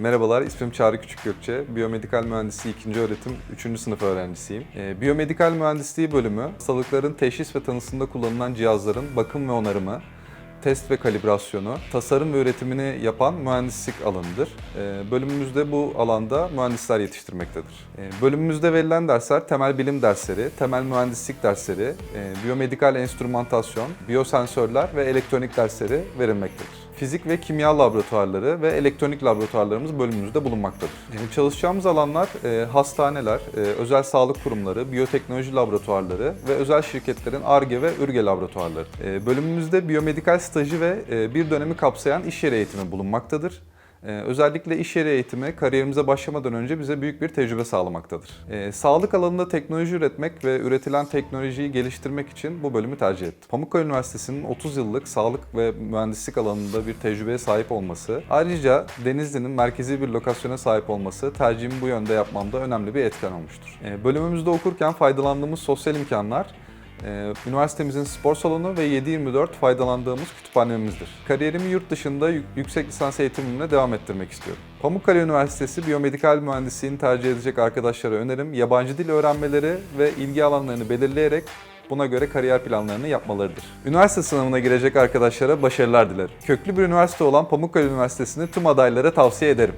Merhabalar, ismim Çağrı Küçükgökçe. Biyomedikal Mühendisliği 2. öğretim 3. sınıf öğrencisiyim. Ee, Biyomedikal Mühendisliği bölümü, hastalıkların teşhis ve tanısında kullanılan cihazların bakım ve onarımı, test ve kalibrasyonu, tasarım ve üretimini yapan mühendislik alanıdır. Ee, Bölümümüzde bu alanda mühendisler yetiştirmektedir. Ee, Bölümümüzde verilen dersler temel bilim dersleri, temel mühendislik dersleri, biyomedikal enstrümantasyon, biyosensörler ve elektronik dersleri verilmektedir. Fizik ve kimya laboratuvarları ve elektronik laboratuvarlarımız bölümümüzde bulunmaktadır. Yani çalışacağımız alanlar e, hastaneler, e, özel sağlık kurumları, biyoteknoloji laboratuvarları ve özel şirketlerin ARGE ve ÜRGE laboratuvarları. E, bölümümüzde biyomedikal stajı ve e, bir dönemi kapsayan iş yeri eğitimi bulunmaktadır. Ee, özellikle iş yeri eğitimi kariyerimize başlamadan önce bize büyük bir tecrübe sağlamaktadır. Ee, sağlık alanında teknoloji üretmek ve üretilen teknolojiyi geliştirmek için bu bölümü tercih ettim. Pamukkale Üniversitesi'nin 30 yıllık sağlık ve mühendislik alanında bir tecrübeye sahip olması, ayrıca Denizli'nin merkezi bir lokasyona sahip olması tercihimi bu yönde yapmamda önemli bir etken olmuştur. Ee, bölümümüzde okurken faydalandığımız sosyal imkanlar Üniversitemizin spor salonu ve 7-24 faydalandığımız kütüphanemizdir. Kariyerimi yurt dışında yü- yüksek lisans eğitimimle devam ettirmek istiyorum. Pamukkale Üniversitesi biyomedikal mühendisliğini tercih edecek arkadaşlara önerim yabancı dil öğrenmeleri ve ilgi alanlarını belirleyerek buna göre kariyer planlarını yapmalarıdır. Üniversite sınavına girecek arkadaşlara başarılar dilerim. Köklü bir üniversite olan Pamukkale Üniversitesi'ni tüm adaylara tavsiye ederim.